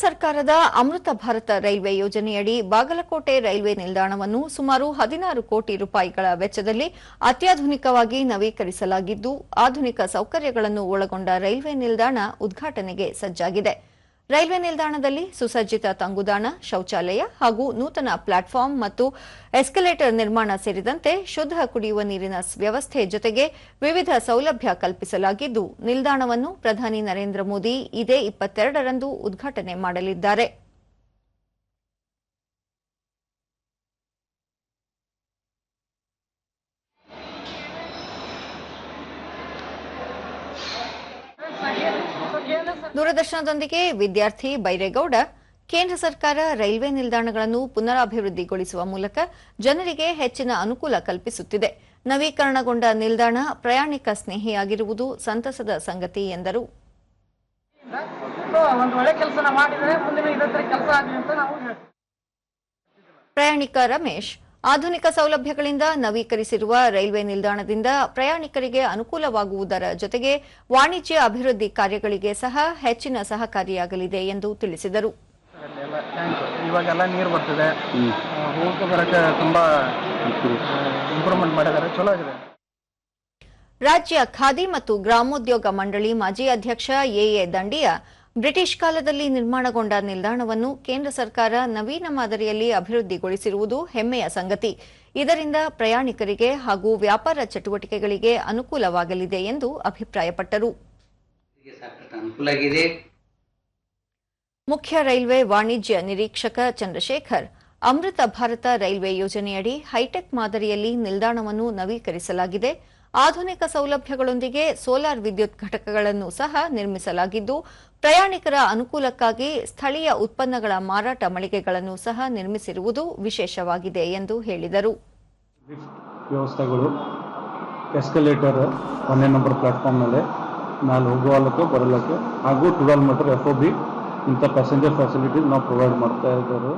ಸರ್ಕಾರದ ಅಮೃತ ಭಾರತ ರೈಲ್ವೆ ಯೋಜನೆಯಡಿ ಬಾಗಲಕೋಟೆ ರೈಲ್ವೆ ನಿಲ್ದಾಣವನ್ನು ಸುಮಾರು ಹದಿನಾರು ಕೋಟಿ ರೂಪಾಯಿಗಳ ವೆಚ್ಚದಲ್ಲಿ ಅತ್ಯಾಧುನಿಕವಾಗಿ ನವೀಕರಿಸಲಾಗಿದ್ದು, ಆಧುನಿಕ ಸೌಕರ್ಯಗಳನ್ನು ಒಳಗೊಂಡ ರೈಲ್ವೆ ನಿಲ್ದಾಣ ಉದ್ಘಾಟನೆಗೆ ಸಜ್ಜಾಗಿದೆ. ರೈಲ್ವೆ ನಿಲ್ದಾಣದಲ್ಲಿ ಸುಸಜ್ಜಿತ ತಂಗುದಾಣ, ಶೌಚಾಲಯ ಹಾಗೂ ನೂತನ ಪ್ಲಾಟ್ಫಾರ್ಮ್ ಮತ್ತು ಎಸ್ಕಲೇಟರ್ ನಿರ್ಮಾಣ ಸೇರಿದಂತೆ ಶುದ್ಧ ಕುಡಿಯುವ ನೀರಿನ ವ್ಯವಸ್ಥೆ ಜೊತೆಗೆ ವಿವಿಧ ಸೌಲಭ್ಯ ಕಲ್ಪಿಸಲಾಗಿದ್ದು, ನಿಲ್ದಾಣವನ್ನು ಪ್ರಧಾನಿ ನರೇಂದ್ರ ಮೋದಿ ಇದೇ ಇಪ್ಪತ್ತೆರಡರಂದು ಉದ್ಘಾಟನೆ ಮಾಡಲಿದ್ದಾರೆ. ದೂರದರ್ಶನದೊಂದಿಗೆ ವಿದ್ಯಾರ್ಥಿ ಬೈರೇಗೌಡ ಕೇಂದ್ರ ಸರ್ಕಾರ ರೈಲ್ವೆ ನಿಲ್ದಾಣಗಳನ್ನು ಪುನರಾಭಿವೃದ್ಧಿಗೊಳಿಸುವ ಮೂಲಕ ಜನರಿಗೆ ಹೆಚ್ಚಿನ ಅನುಕೂಲ ಕಲ್ಪಿಸುತ್ತಿದೆ. ನವೀಕರಣಗೊಂಡ ನಿಲ್ದಾಣ ಪ್ರಯಾಣಿಕ ಸ್ನೇಹಿಯಾಗಿರುವುದು ಸಂತಸದ ಸಂಗತಿ ಎಂದರು. ಪ್ರಯಾಣಿಕ ರಮೇಶ್ ಆಧುನಿಕ ಸೌಲಭ್ಯಗಳಿಂದ ನವೀಕರಿಸಿರುವ ರೈಲ್ವೆ ನಿಲ್ದಾಣದಿಂದ ಪ್ರಯಾಣಿಕರಿಗೆ ಅನುಕೂಲವಾಗುವುದರ ಜೊತೆಗೆ ವಾಣಿಜ್ಯ ಅಭಿವೃದ್ಧಿ ಕಾರ್ಯಗಳಿಗೆ ಸಹ ಹೆಚ್ಚಿನ ಸಹಕಾರಿಯಾಗಲಿದೆ ಎಂದು ತಿಳಿಸಿದರು. ಇವಾಗೆಲ್ಲ ನೀರು ಬರ್ತಿದೆ. ಹೋಗಕ್ಕೆ ಬರಕ್ಕೆ ತುಂಬಾ ಇಂಪ್ರೂವ್ಮೆಂಟ್ ಮಾಡಿದ್ದಾರೆ. ಚಲೋ ಆಗಿದೆ. ರಾಜ್ಯ ಖಾದಿ ಮತ್ತು ಗ್ರಾಮೋದ್ಯೋಗ ಮಂಡಳಿ ಮಾಜಿ ಅಧ್ಯಕ್ಷ ಎಎ ದಂಡಿಯ ಬ್ರಿಟಿಷ್ ಕಾಲದಲ್ಲಿ ನಿರ್ಮಾಣಗೊಂಡ ನಿಲ್ದಾಣವನ್ನು ಕೇಂದ್ರ ಸರ್ಕಾರ ನವೀನ ಮಾದರಿಯಲ್ಲಿ ಅಭಿವೃದ್ಧಿಗೊಳಿಸಿರುವುದು ಹೆಮ್ಮೆಯ ಸಂಗತಿ. ಇದರಿಂದ ಪ್ರಯಾಣಿಕರಿಗೆ ಹಾಗೂ ವ್ಯಾಪಾರ ಚಟುವಟಿಕೆಗಳಿಗೆ ಅನುಕೂಲವಾಗಲಿದೆ ಎಂದು ಅಭಿಪ್ರಾಯಪಟ್ಟರು. ಮುಖ್ಯ ರೈಲ್ವೆ ವಾಣಿಜ್ಯ ನಿರೀಕ್ಷಕ ಚಂದ್ರಶೇಖರ್ ಅಮೃತ ಭಾರತ ರೈಲ್ವೆ ಯೋಜನೆಯಡಿ ಹೈಟೆಕ್ ಮಾದರಿಯಲ್ಲಿ ನಿಲ್ದಾಣವನ್ನು ನವೀಕರಿಸಲಾಗಿದೆ. ಆಧುನಿಕ ಸೌಲಭ್ಯಗಳೊಂದಿಗೆ ಸೋಲಾರ್ ವಿದ್ಯುತ್ ಘಟಕಗಳನ್ನು ಸಹ ನಿರ್ಮಿಸಲಾಗಿದ್ದು, ಪ್ರಯಾಣಿಕರ ಅನುಕೂಲಕ್ಕಾಗಿ ಸ್ಥಳೀಯ ಉತ್ಪನ್ನಗಳ ಮಾರಾಟ ಮಳಿಗೆಗಳನ್ನು ಸಹ ನಿರ್ಮಿಸಿರುವುದು ವಿಶೇಷವಾಗಿದೆ ಎಂದು ಹೇಳಿದರು. ಎಸ್ಕಲೇಟರ್ ಒಂದೇ ನಂಬರ್ ಪ್ಲಾಟ್ಫಾರ್ಮ್ ಮೇಲೆ ಮೇಲೆ ಹೋಗುವಲ್ಲಕ್ಕೆ ಬರಲಕ್ಕೆ ಹಾಗೂ twelve metre F O B ಇಂಥ ಪ್ಯಾಸೆಂಜರ್ ಫೆಸಿಲಿಟೀಸ್ ನಾವು ಪ್ರೊವೈಡ್ ಮಾಡ್ತಾ ಇದ್ದಾರೆ.